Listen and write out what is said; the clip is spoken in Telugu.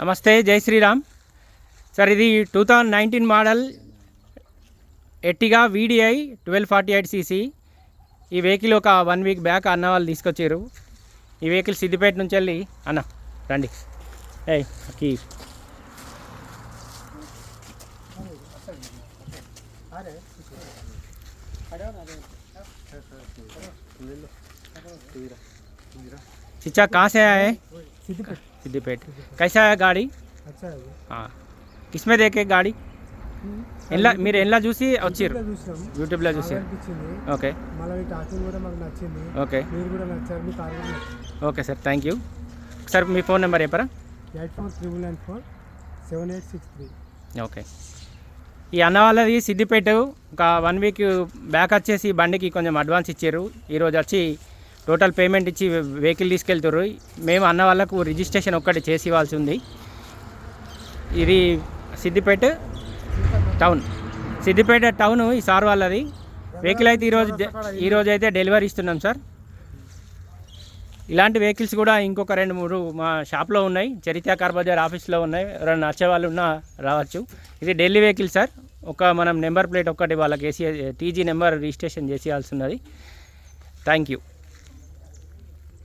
నమస్తే జై శ్రీరామ్. సార్ ఇది two thousand nineteen model ఎట్టిగా VDI twelve forty eight CC ఈ వెహికల్ ఒక వన్ వీక్ బ్యాక్ అన్న వాళ్ళు తీసుకొచ్చారు. ఈ వెహికల్ సిద్దిపేట నుంచి వెళ్ళి అన్న రండి. ఏ కీ చిచ్చా కాసే से आया है సిద్దిపేట सिद्दीपेट कैसा है गाड़ी అచ్చా అది हाँ किसमें देखे गाड़ी ఎలా మీరు ఎలా చూసి వచ్చారు ఇట్లా చూసినాం యూట్యూబ్లో బాగా చూసారు అనిపించింది ఓకే మళ్ళీ మీ టాకింగ్ కూడా మాకు నచ్చింది ఓకే మీరు కూడా నచ్చారు మీ కార్ కూడా నచ్చింది okay sir thank you sir me phone number చెప్పరా eight four triple nine four seven eight six three okay ఈ అన్న వాళ్ళది సిద్దిపేట ఒక వన్ వీక్ బ్యాక్ వచ్చేసి బండికి కొంచెం అడ్వాన్స్ ఇచ్చారు ఈరోజు వచ్చి టోటల్ పేమెంట్ ఇచ్చి వెహికల్ తీసుకెళ్తారు మేము అన్న వాళ్ళకు రిజిస్ట్రేషన్ ఒక్కటి చేసి ఇవ్వాల్సి ఉంది. ఇది సిద్దిపేట టౌన్. సిద్దిపేట టౌన్ ఈ సార్ వాళ్ళది. వెహికల్ అయితే ఈరోజు ఈరోజు అయితే డెలివరీ ఇస్తున్నాం సార్. ఇలాంటి వెహికల్స్ కూడా ఇంకొక రెండు మూడు మా షాప్లో ఉన్నాయి. చరిత్ర కార్ బజార్ ఆఫీస్లో ఉన్నాయి. ఎవరైనా నచ్చే వాళ్ళు ఉన్నా రావచ్చు. ఇది ఢిల్లీ వెహికల్ సార్. ఒక మనం నెంబర్ ప్లేట్ ఒక్కటి వాళ్ళకి వేసి టీజీ నెంబర్ రిజిస్ట్రేషన్ చేసేయాల్సి ఉన్నది. Thank you.